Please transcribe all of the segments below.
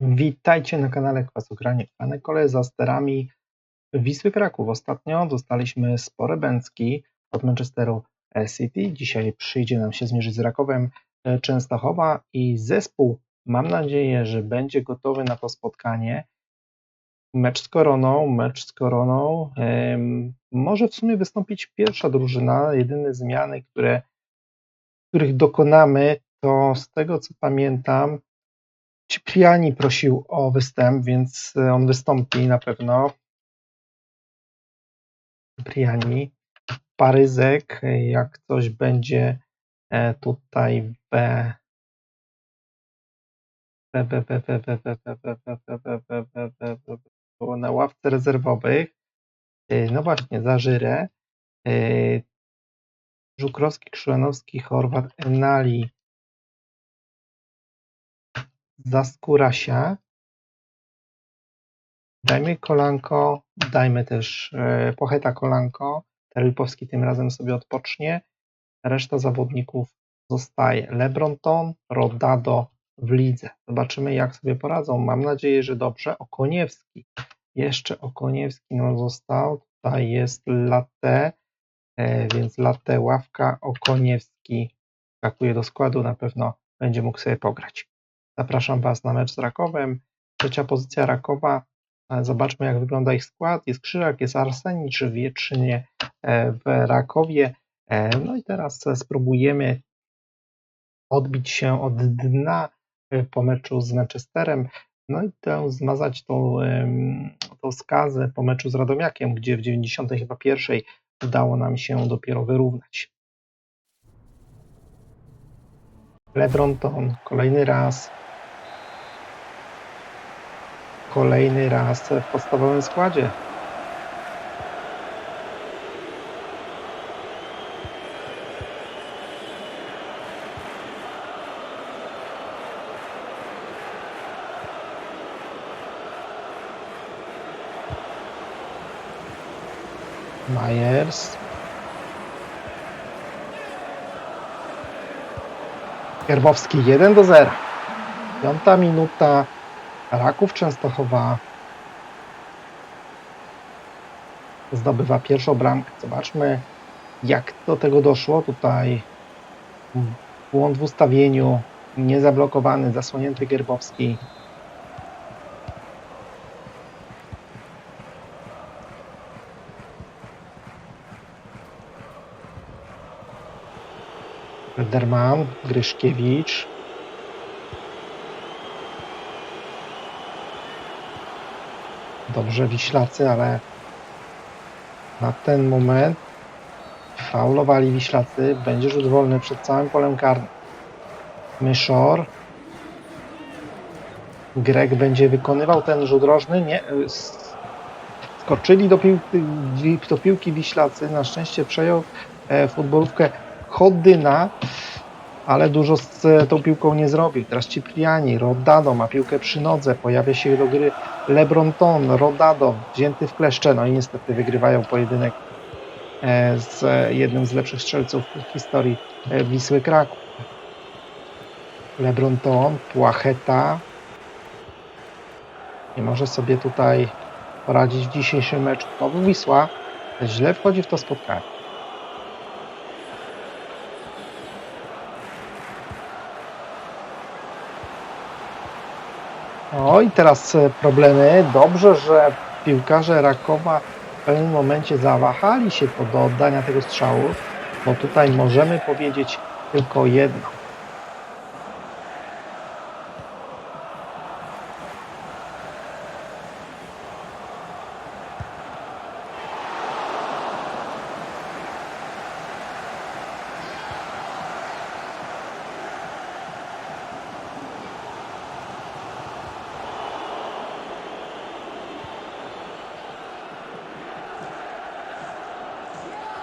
Witajcie na kanale Kwasogranie Kwane Kole za sterami Wisły Kraków. Ostatnio dostaliśmy spore bęcki od Manchesteru City. Dzisiaj przyjdzie nam się zmierzyć z Rakowem e, Częstochowa i zespół, mam nadzieję, że będzie gotowy na to spotkanie. Mecz z Koroną, mecz z Koroną. może w sumie wystąpić pierwsza drużyna. Jedyne zmiany, które, których dokonamy, to z tego co pamiętam, Cipriani prosił o występ, więc on wystąpi na pewno. Cipriani. Paryzek, jak coś będzie tutaj we na ławce rezerwowych. No właśnie, za Żyrę. Żukrowski, Krzyżanowski, Chorwat, Enali, Zaskurasia. Dajmy kolanko, dajmy też e, Pocheta kolanko. Terlipowski tym razem sobie odpocznie. Reszta zawodników zostaje. Lebronton, Rodado w lidze. Zobaczymy, jak sobie poradzą. Mam nadzieję, że dobrze. Okoniewski. Jeszcze Okoniewski nam został. Tutaj jest Latte, e, więc Latte, ławka, Okoniewski skakuje do składu. Na pewno będzie mógł sobie pograć. Zapraszam Was na mecz z Rakowem. Trzecia pozycja Rakowa. E, Zobaczmy, jak wygląda ich skład. Jest Krzyżak, jest Arsenicz w Wietrzynie e, w Rakowie. E, No i teraz spróbujemy odbić się od dna po meczu z Manchesterem. No i tę zmazać tą, tą skazę po meczu z Radomiakiem, gdzie w 90 chyba pierwszej udało nam się dopiero wyrównać. Lebronton kolejny raz. Kolejny raz w podstawowym składzie. Myers. Gerbowski 1 do 0. Piąta minuta. Raków Częstochowa zdobywa pierwszą bramkę. Zobaczmy, jak do tego doszło. Tutaj błąd w ustawieniu, niezablokowany, zasłonięty Gerbowski. Federman, Gryszkiewicz. Dobrze Wiślacy, ale na ten moment faulowali Wiślacy. Będzie rzut wolny przed całym polem karnym. Myszor. Grek będzie wykonywał ten rzut rożny. Nie. Skoczyli do piłki, do piłki Wiślacy. Na szczęście przejął e, futbolówkę Chodyna, ale dużo z tą piłką nie zrobił. Teraz Cipriani, Rodado ma piłkę przy nodze. Pojawia się do gry Lebronton, Rodado, wzięty w kleszcze. No i niestety wygrywają pojedynek e, z e, jednym z lepszych strzelców w historii e, Wisły Kraków. Lebronton, Płacheta. Nie może sobie tutaj poradzić w dzisiejszym meczu. To Wisła źle wchodzi w to spotkanie. O i teraz e, problemy. Dobrze, że piłkarze Rakowa w pewnym momencie zawahali się co do oddania tego strzału, bo tutaj możemy powiedzieć tylko jedno.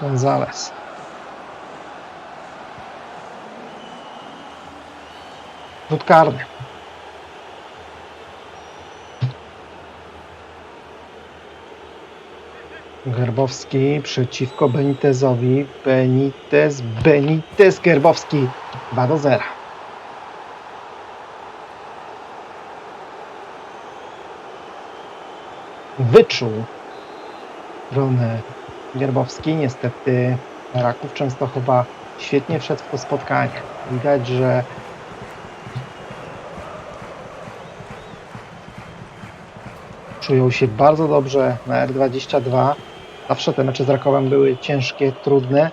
Gonzales. Rzut karny. Gerbowski przeciwko Benitezowi. Benitez, Benitez, Gerbowski 2 do 0. wyczuł stronę Gierbowski. Niestety Raków Częstochowa świetnie wszedł w to spotkanie. Widać, że czują się bardzo dobrze na R22. Zawsze te mecze z Rakowem były ciężkie, trudne,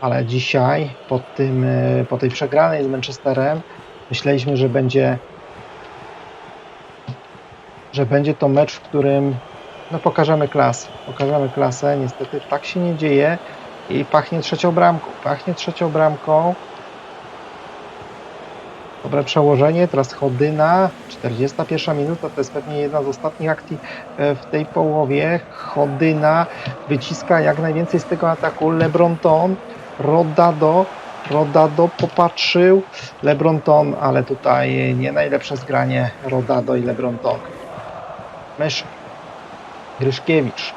ale dzisiaj po, tym, e, po tej przegranej z Manchesterem myśleliśmy, że będzie że będzie to mecz, w którym no pokażemy klasę. Pokażemy klasę. Niestety tak się nie dzieje i pachnie trzecią bramką. Pachnie trzecią bramką. Dobre przełożenie. Teraz Chodyna. 41 minuta. To jest pewnie jedna z ostatnich akcji e, w tej połowie. Chodyna wyciska jak najwięcej z tego ataku. Lebronton. Rodado. Rodado popatrzył. Lebronton, ale tutaj nie najlepsze zgranie Rodado i Lebronton. Mysz. Gryszkiewicz.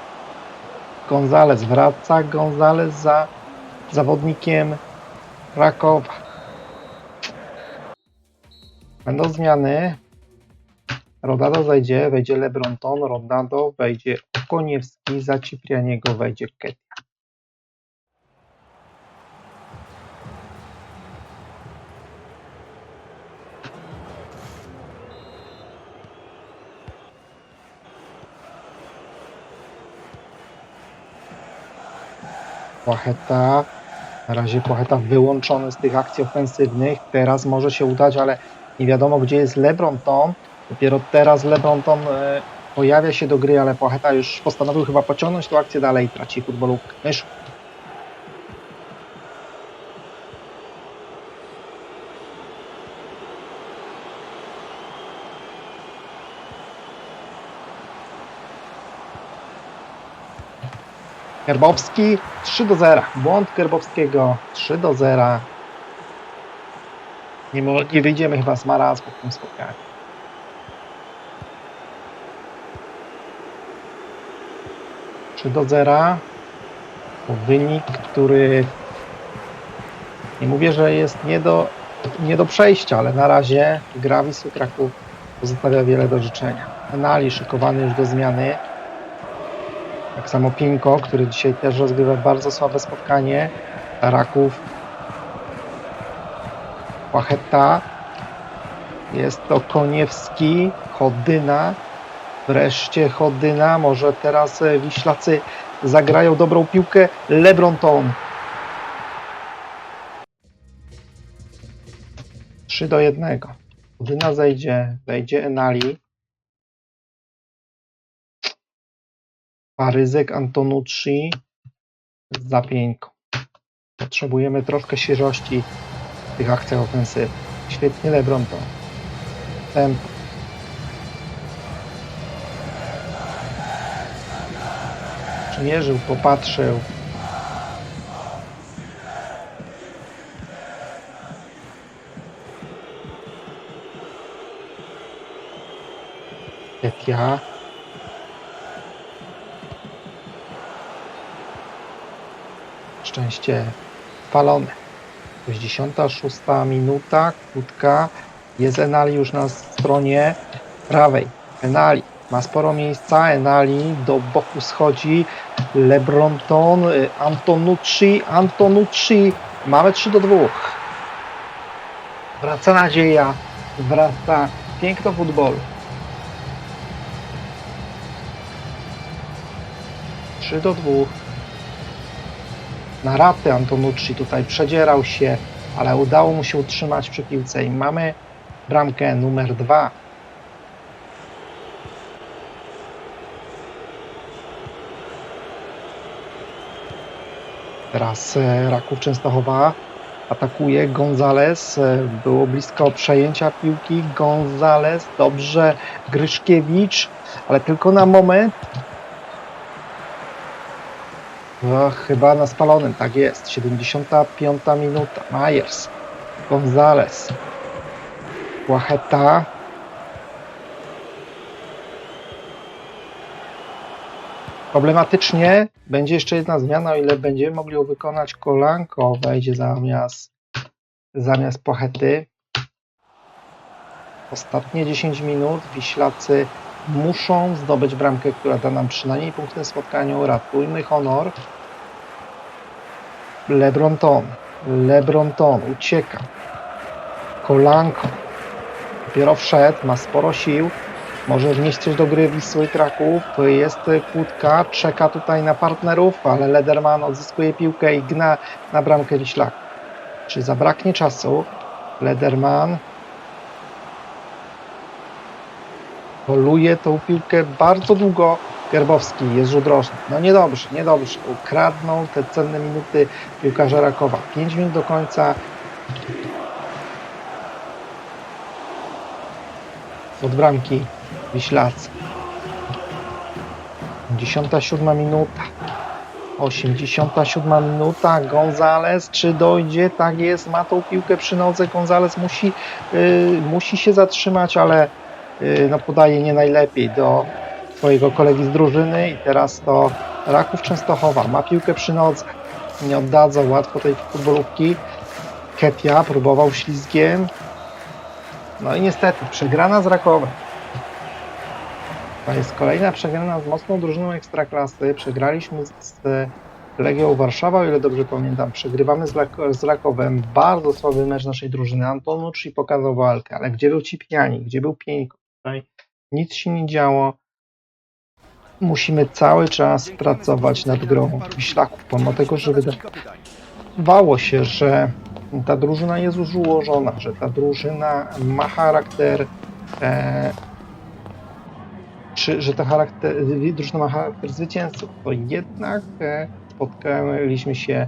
Gonzales wraca. Gonzales za zawodnikiem Rakowa. Będą zmiany. Rodado zajdzie, wejdzie Lebronton, Rodado, wejdzie Okoniewski, za Ciprianiego wejdzie Ketia. Płacheta. Na razie Płacheta wyłączony z tych akcji ofensywnych. Teraz może się udać, ale nie wiadomo gdzie jest Lebronton. Dopiero teraz Lebronton e, pojawia się do gry, ale Płacheta już postanowił chyba pociągnąć tę akcję dalej. Traci futbolówkę. Mysz. Gerbowski 3 do 0. Błąd Gerbowskiego 3 do 0. Nie, nie wyjdziemy chyba z marazmu w tym spotkaniu. Trzy do 0. To wynik, który nie mówię, że jest nie do, nie do przejścia, ale na razie gra Wisły Kraków pozostawia wiele do życzenia. Enali szykowany już do zmiany. Tak samo Pinko, który dzisiaj też rozgrywa bardzo słabe spotkanie. Raków. Płacheta. Jest to Koniewski. Chodyna. Wreszcie Chodyna. Może teraz e, Wiślacy zagrają dobrą piłkę. Lebronton. 3 do 1. Chodyna zejdzie. Wejdzie Enali. Paryzek Antonucci z zapieńką. Potrzebujemy troszkę świeżości w tych akcjach ofensywnych. Świetnie Lebron to. Tempo. Przymierzył, popatrzył. Ketia. Szczęście palone. 66 minuta, krótka. Jest Enali już na stronie prawej. Enali ma sporo miejsca. Enali do boku schodzi. Lebronton, y, Antonucci, Antonucci. Mamy 3 do 2. Wraca nadzieja. Wraca piękno futbolu. 3 do 2 na raty Antonucci tutaj przedzierał się, ale udało mu się utrzymać przy piłce i mamy bramkę numer dwa. Teraz e, Raków Częstochowa atakuje Gonzales. e, Było blisko przejęcia piłki. Gonzales, dobrze, Gryszkiewicz, ale tylko na moment. No, chyba na spalonym, tak jest. 75 minuta. Myers, Gonzales, Płacheta. Problematycznie będzie jeszcze jedna zmiana, o ile będziemy mogli wykonać. Kolanko wejdzie zamiast, zamiast Płachety. Ostatnie 10 minut. Wiślacy muszą zdobyć bramkę, która da nam przynajmniej punkt w tym spotkaniu. Ratujmy honor. Lebronton. Lebronton ucieka. Kolanko. Dopiero wszedł, ma sporo sił. Może wnieść coś do gry Wisły Kraków. Jest kłódka, czeka tutaj na partnerów, ale Lederman odzyskuje piłkę i gna na bramkę Wiślaków. Czy zabraknie czasu? Lederman poluje tą piłkę bardzo długo. Gerbowski jest rzut. No niedobrze, niedobrze. Ukradną te cenne minuty piłkarza Rakowa. 5 minut do końca. Od bramki Wiślacy. 57 minuta. 87 minuta. Gonzales, czy dojdzie? Tak jest, ma tą piłkę przy nodze. Gonzales musi, yy, musi się zatrzymać, ale no, podaje nie najlepiej do swojego kolegi z drużyny. I teraz to Raków Częstochowa ma piłkę przy nodze. Nie oddadzą łatwo tej futbolówki. Ketia próbował ślizgiem. No i niestety przegrana z Rakowem. To jest kolejna przegrana z mocną drużyną Ekstraklasy. Przegraliśmy z, Legią Warszawa, o ile dobrze pamiętam. Przegrywamy z, Lak- z Rakowem. Bardzo słaby mecz naszej drużyny. Antonucci pokazał walkę, ale gdzie był Cipiani? Gdzie był Pieńko? Tutaj. Nic się nie działo. Musimy cały czas pracować nad grą Wiślaków, pomimo tego, że wydawało się, że ta drużyna jest już ułożona, że ta drużyna ma charakter e, czy, że ta charakter, drużyna ma charakter zwycięzców, to jednak e, spotkaliśmy się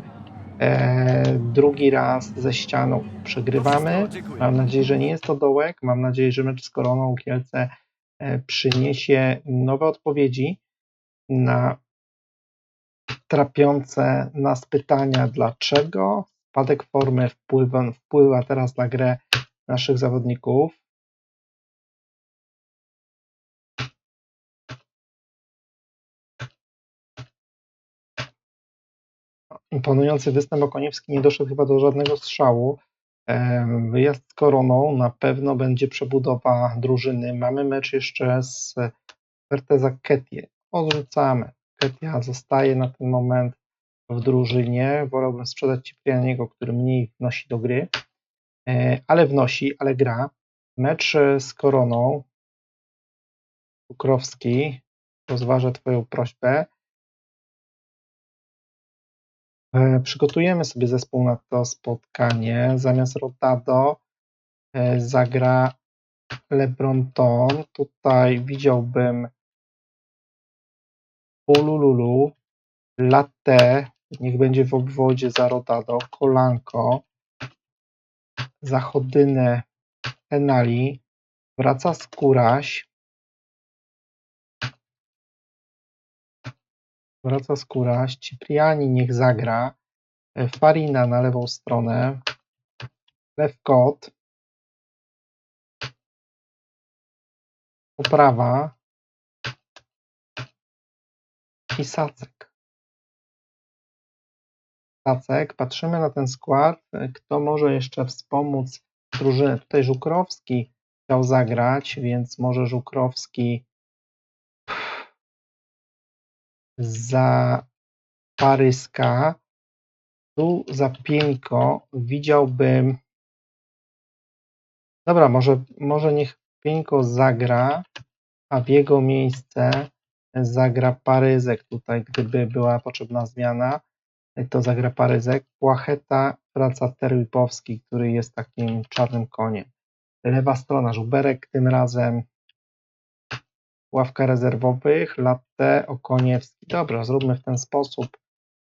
e, drugi raz ze ścianą. Przegrywamy. Mam nadzieję, że nie jest to dołek. Mam nadzieję, że mecz z Koroną Kielce e, przyniesie nowe odpowiedzi na trapiące nas pytania, dlaczego spadek formy wpływa, wpływa teraz na grę naszych zawodników. Imponujący występ Okoniewski nie doszedł chyba do żadnego strzału. Wyjazd z Koroną, na pewno będzie przebudowa drużyny. Mamy mecz jeszcze z Werteza Ketię. Odrzucamy. Ketia zostaje na ten moment w drużynie. Wolałbym sprzedać Ciprianiego, który mniej wnosi do gry, E, ale wnosi, ale gra. Mecz e, z Koroną. Kukrowski, rozważę Twoją prośbę. Przygotujemy sobie zespół na to spotkanie. Zamiast Rotado e, zagra Lebronton. Tutaj widziałbym Pulululu, Latte, niech będzie w obwodzie za Rotado, Kolanko, Zachodynę Enali, wraca Skóraś, wraca Skóraś, Cipriani niech zagra, e, Farina na lewą stronę, Lewkot, Poprawa i Sacek. Sacek, patrzymy na ten skład, e, kto może jeszcze wspomóc drużynę. Tutaj Żukrowski chciał zagrać, więc może Żukrowski za Paryska. Tu za Pieńko widziałbym. Dobra, może, może niech Pieńko zagra, a w jego miejsce zagra Paryzek. Tutaj, gdyby była potrzebna zmiana, to zagra Paryzek. Płacheta wraca Terlipowski, który jest takim czarnym koniem. Lewa strona, Żuberek tym razem ławka rezerwowych, Latte, Okoniewski. Dobra, zróbmy w ten sposób.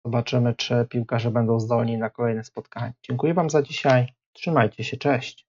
Zobaczymy, czy piłkarze będą zdolni na kolejne spotkanie. Dziękuję Wam za dzisiaj. Trzymajcie się, cześć.